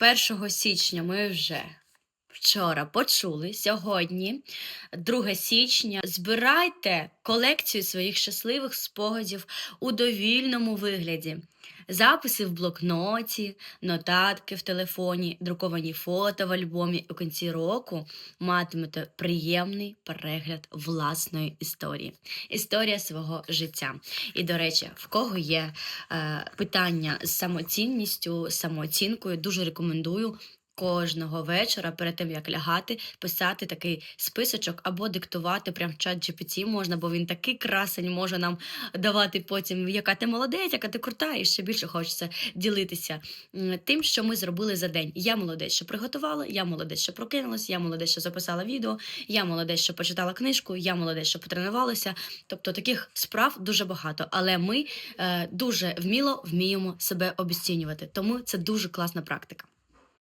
1 січня ми вже вчора почули. Сьогодні, 2 січня. Збирайте колекцію своїх щасливих спогадів у довільному вигляді. Записи в блокноті, нотатки в телефоні, друковані фото в альбомі. У кінці року матимете приємний перегляд власної історії, історія свого життя. І, до речі, в кого є е, питання з самоцінністю, самооцінкою, дуже рекомендую. Кожного вечора перед тим як лягати, писати такий списочок або диктувати прям в чат GPT можна, бо він такий красень може нам давати потім, яка ти молодець, яка ти крута, і ще більше хочеться ділитися тим, що ми зробили за день. Я молодець, що приготувала, я молодець, що прокинулась, я молодець, що записала відео, я молодець, що почитала книжку, я молодець, що потренувалася. Тобто таких справ дуже багато, але ми е, дуже вміло вміємо себе обіцінювати. Тому це дуже класна практика.